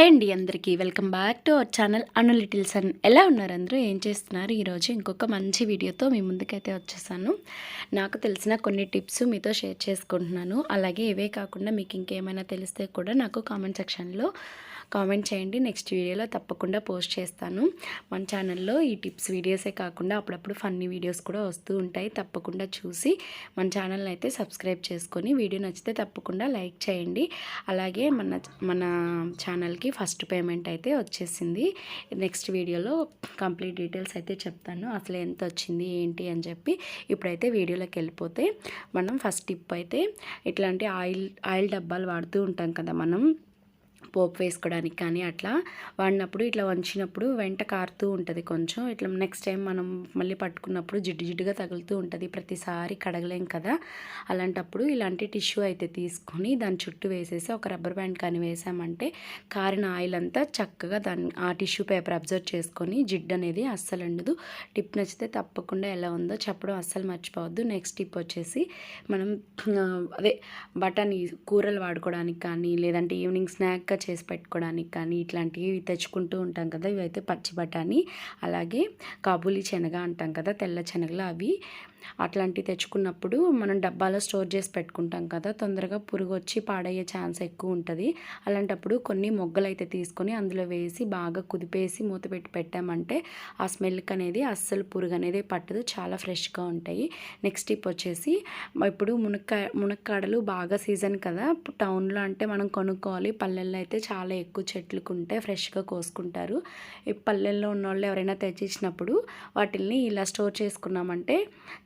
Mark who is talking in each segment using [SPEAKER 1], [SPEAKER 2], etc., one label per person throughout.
[SPEAKER 1] Hi అండి అందరికీ. Welcome back to our channel Anu little sun. ఎలా ఉన్నారు అందరూ? ఏం చేస్తున్నారు? ఈరోజు ఇంకొక మంచి వీడియోతో మీ ముందుకైతే వచ్చేసాను. నాకు తెలిసిన కొన్ని టిప్స్ మీతో షేర్ చేసుకుంటున్నాను. అలాగే ఇవే కాకుండా మీకు ఇంకేమైనా తెలిస్తే కూడా నాకు కామెంట్ సెక్షన్లో కామెంట్ చేయండి. నెక్స్ట్ వీడియోలో తప్పకుండా పోస్ట్ చేస్తాను. మన ఛానల్లో ఈ టిప్స్ వీడియోసే కాకుండా అప్పుడప్పుడు ఫన్నీ వీడియోస్ కూడా వస్తూ ఉంటాయి. తప్పకుండా చూసి మన ఛానల్ అయితే సబ్స్క్రైబ్ చేసుకొని వీడియో నచ్చితే తప్పకుండా లైక్ చేయండి. అలాగే మన మన ఛానల్కి ఫస్ట్ పేమెంట్ అయితే వచ్చేసింది. నెక్స్ట్ వీడియోలో కంప్లీట్ డీటెయిల్స్ అయితే చెప్తాను. అసలు ఎంత వచ్చింది ఏంటి అని చెప్పి ఇప్పుడైతే వీడియోలోకి వెళ్ళిపోతే మనం ఫస్ట్ టిప్ అయితే ఇట్లాంటి ఆయిల్ ఆయిల్ డబ్బాలు వాడుతూ ఉంటాం కదా మనం. పోపు వేసుకోవడానికి కానీ అట్లా వాడినప్పుడు ఇట్లా వంచినప్పుడు వెంట కారుతూ ఉంటుంది కొంచెం. ఇట్లా నెక్స్ట్ టైం మనం మళ్ళీ పట్టుకున్నప్పుడు జిడ్డు జిడ్డుగా తగులుతూ ఉంటుంది. ప్రతిసారి కడగలేం కదా? అలాంటప్పుడు ఇలాంటి టిష్యూ అయితే తీసుకొని దాని చుట్టూ వేసేసి ఒక రబ్బర్ బ్యాండ్ కానీ వేసామంటే కారిన ఆయిల్ అంతా చక్కగా దాన్ని ఆ టిష్యూ పేపర్ అబ్జర్వ్ చేసుకొని జిడ్డు అనేది అస్సలు ఉండదు టిప్ నచ్చితే తప్పకుండా ఎలా ఉందో చెప్పడం అస్సలు మర్చిపోవద్దు. నెక్స్ట్ టిప్ వచ్చేసి మనం అదే బఠానీ కూరలు వాడుకోవడానికి కానీ లేదంటే ఈవినింగ్ స్నాక్గా చేసి పెట్టుకోవడానికి కానీ ఇట్లాంటివి తెచ్చుకుంటూ ఉంటాం కదా ఇవైతే పచ్చి బఠానీ అలాగే కాబూలీ శనగ అంటాం కదా తెల్ల శనగలు అవి. అట్లాంటివి తెచ్చుకున్నప్పుడు మనం డబ్బాలో స్టోర్ చేసి పెట్టుకుంటాం కదా తొందరగా పురుగు వచ్చి పాడయ్యే ఛాన్స్ ఎక్కువ ఉంటుంది. అలాంటప్పుడు కొన్ని మొగ్గలు అయితే తీసుకొని అందులో వేసి బాగా కుదిపేసి మూత పెట్టి పెట్టామంటే ఆ స్మెల్కి అనేది అస్సలు పురుగు అనేది పట్టదు చాలా ఫ్రెష్గా ఉంటాయి. నెక్స్ట్ టిప్ వచ్చేసి ఇప్పుడు మునక్కాయ మునక్కాడలు బాగా సీజన్ కదా టౌన్లో అంటే మనం కొనుక్కోవాలి. పల్లెల్లో అయితే చాలా ఎక్కువ చెట్లకు ఉంటే ఫ్రెష్గా కోసుకుంటారు. ఈ పల్లెల్లో ఉన్న వాళ్ళు ఎవరైనా తెచ్చిచ్చినప్పుడు వాటిల్ని ఇలా స్టోర్ చేసుకున్నామంటే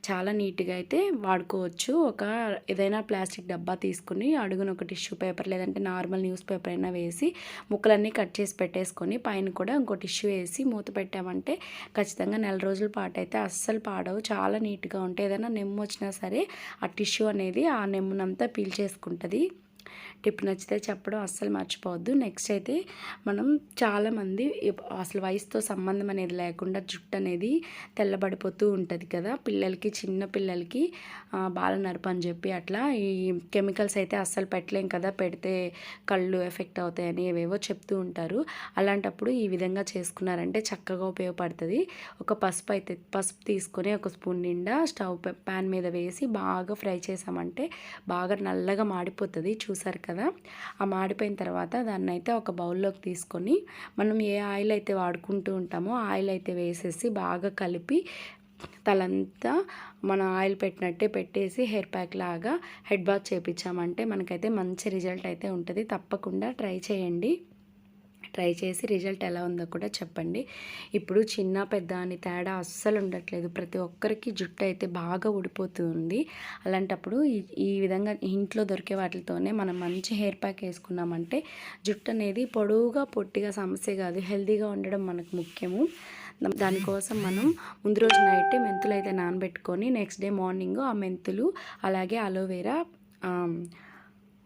[SPEAKER 1] చాలా నీట్గా అయితే వాడుకోవచ్చు. ఒక ఏదైనా ప్లాస్టిక్ డబ్బా తీసుకుని అడుగున ఒక టిష్యూ పేపర్ లేదంటే నార్మల్ న్యూస్ పేపర్ అయినా వేసి ముక్కలన్నీ కట్ చేసి పెట్టేసుకొని పైన కూడా ఇంకో టిష్యూ వేసి మూత పెట్టామంటే ఖచ్చితంగా నెల రోజుల పాటు అయితే అస్సలు పాడవు. చాలా నీట్గా ఉంటాయి. ఏదైనా నెమ్ము వచ్చినా సరే ఆ టిష్యూ అనేది ఆ నెమ్మునంతా పీల్చేసుకుంటుంది టిప్ నచ్చితే చెప్పడం అస్సలు మర్చిపోవద్దు. నెక్స్ట్ అయితే మనం చాలామంది అసలు వయసుతో సంబంధం అనేది లేకుండా జుట్టు అనేది తెల్లబడిపోతూ ఉంటుంది కదా. పిల్లలకి చిన్న పిల్లలకి బాల నరపు అని చెప్పి అట్లా ఈ కెమికల్స్ అయితే అస్సలు పెట్టలేం కదా. పెడితే కళ్ళు ఎఫెక్ట్ అవుతాయని ఏవేవో చెప్తూ ఉంటారు. అలాంటప్పుడు ఈ విధంగా చేసుకున్నారంటే చక్కగా ఉపయోగపడుతుంది. ఒక పసుపు అయితే పసుపు తీసుకొని ఒక స్పూన్ నిండా స్టవ్ ప్యాన్ మీద వేసి బాగా ఫ్రై చేసామంటే బాగా నల్లగా మాడిపోతుంది. చూసారు కదా? ఆ మాడిపోయిన తర్వాత దాన్ని అయితే ఒక బౌల్లోకి తీసుకొని మనం ఏ ఆయిల్ అయితే వాడుకుంటూ ఉంటామో ఆయిల్ అయితే వేసేసి బాగా కలిపి తలంతా మన ఆయిల్ పెట్టినట్టే పెట్టేసి హెయిర్ ప్యాక్ లాగా హెడ్ బాత్ చేపించామంటే మనకైతే మంచి రిజల్ట్ అయితే ఉంటుంది. తప్పకుండా ట్రై చేయండి. ట్రై చేసి రిజల్ట్ ఎలా ఉందో కూడా చెప్పండి. ఇప్పుడు చిన్న పెద్ద అని తేడా అస్సలు ఉండట్లేదు. ప్రతి ఒక్కరికి జుట్టు అయితే బాగా ఊడిపోతుంది. అలాంటప్పుడు ఈ ఈ విధంగా ఇంట్లో దొరికే వాటితోనే మనం మంచి హెయిర్ ప్యాక్ వేసుకున్నామంటే జుట్టు అనేది పొడవుగా పొట్టిగా సమస్య కాదు. హెల్తీగా ఉండడం మనకు ముఖ్యము. దానికోసం మనం ముందు రోజు నైట్ మెంతులు అయితే నానబెట్టుకొని నెక్స్ట్ డే మార్నింగ్ ఆ మెంతులు అలాగే అలోవెరా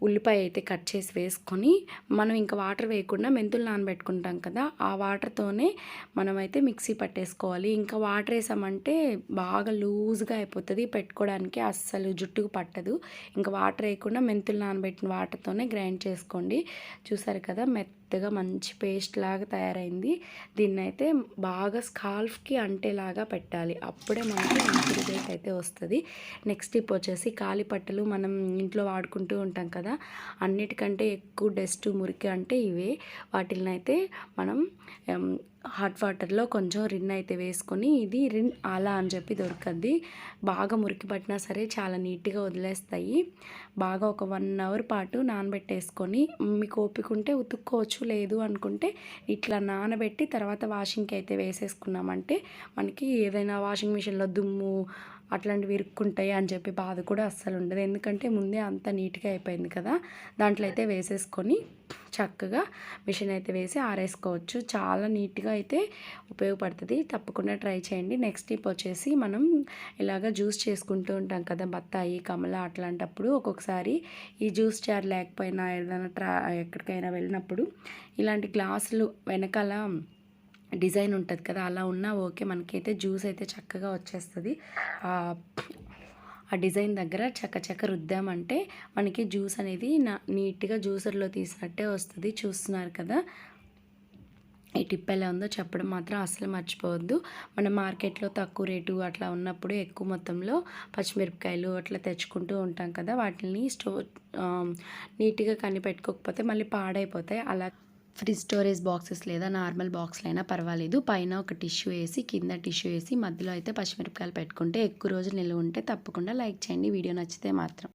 [SPEAKER 1] ఉల్లిపాయ అయితే కట్ చేసి వేసుకొని మనం ఇంకా వాటర్ వేయకుండా మెంతులు నానబెట్టుకుంటాం కదా ఆ వాటర్తోనే మనమైతే మిక్సీ పట్టేసుకోవాలి. ఇంకా వాటర్ వేసామంటే బాగా లూజ్గా అయిపోతుంది పెట్టుకోవడానికి అస్సలు జుట్టుకు పట్టదు. ఇంకా వాటర్ వేయకుండా మెంతులు నానబెట్టిన వాటర్తోనే గ్రైండ్ చేసుకోండి. చూసారు కదా మెత్త మెత్తగా మంచి పేస్ట్ లాగా తయారైంది. దీన్ని అయితే బాగా స్కాల్ఫ్కి అంటేలాగా పెట్టాలి. అప్పుడే మనకి మంచి రిజల్ట్ అయితే వస్తుంది. నెక్స్ట్ టిప్ వచ్చేసి కాలి పట్టలు మనం ఇంట్లో వాడుకుంటూ ఉంటాం కదా అన్నిటికంటే ఎక్కువ డస్ట్ మురికి అంటే ఇవే. వాటిని అయితే మనం హాట్ వాటర్లో కొంచెం రిన్ అయితే వేసుకొని ఇది రిన్ అలా అని చెప్పి దొరకద్ది. బాగా మురికి పట్టినా సరే చాలా నీట్గా వదిలేస్తాయి. బాగా ఒక వన్ అవర్ పాటు నానబెట్టేసుకొని మీకు ఓపిక ఉంటే ఉతుక్కోవచ్చు లేదు అనుకుంటే ఇట్లా నానబెట్టి తర్వాత వాషింగ్కి అయితే వేసేసుకున్నామంటే మనకి ఏదైనా వాషింగ్ మిషన్లో దుమ్ము అట్లాంటివి ఇరుక్కుంటాయి అని చెప్పి బాధ కూడా అస్సలు ఉండదు. ఎందుకంటే ముందే అంత నీట్గా అయిపోయింది కదా. దాంట్లో అయితే వేసేసుకొని చక్కగా మిషన్ అయితే వేసి ఆరేసుకోవచ్చు. చాలా నీట్గా అయితే ఉపయోగపడుతుంది. తప్పకుండా ట్రై చేయండి. నెక్స్ట్ టిప్ వచ్చేసి మనం ఇలాగ జ్యూస్ చేసుకుంటూ ఉంటాం కదా బత్తాయి కమల అట్లాంటప్పుడు ఒక్కొక్కసారి ఈ జ్యూస్ జార్ లేకపోయినా ఏదైనా ట్రా ఎక్కడికైనా వెళ్ళినప్పుడు ఇలాంటి గ్లాసులు వెనకాల డిజైన్ ఉంటుంది కదా అలా ఉన్నా ఓకే మనకైతే జ్యూస్ అయితే చక్కగా వచ్చేస్తుంది. ఆ డిజైన్ దగ్గర చక్క చక్క రుద్దామంటే మనకి జ్యూస్ అనేది నా నీట్గా జ్యూసర్లో తీసినట్టే వస్తుంది చూస్తున్నారు కదా. ఈ టిప్ ఎలా ఉందో చెప్పడం మాత్రం అసలు మర్చిపోవద్దు. మన మార్కెట్లో తక్కువ రేటు అట్లా ఉన్నప్పుడు ఎక్కువ మొత్తంలో పచ్చిమిరపకాయలు అట్లా తెచ్చుకుంటూ ఉంటాం కదా వాటిని స్టోర్ నీట్గా కనిపెట్టుకోకపోతే మళ్ళీ పాడైపోతాయి. అలా ఫ్రిడ్జ్ స్టోరేజ్ బాక్సెస్ లేదా నార్మల్ బాక్స్లు అయినా పర్వాలేదు. పైన ఒక టిష్యూ వేసి కింద టిష్యూ వేసి మధ్యలో అయితే పచ్చిమిరపకాయలు పెట్టుకుంటే ఎక్కువ రోజులు నిల్వ ఉంటే తప్పకుండా లైక్ చేయండి. వీడియో నచ్చితే మాత్రం.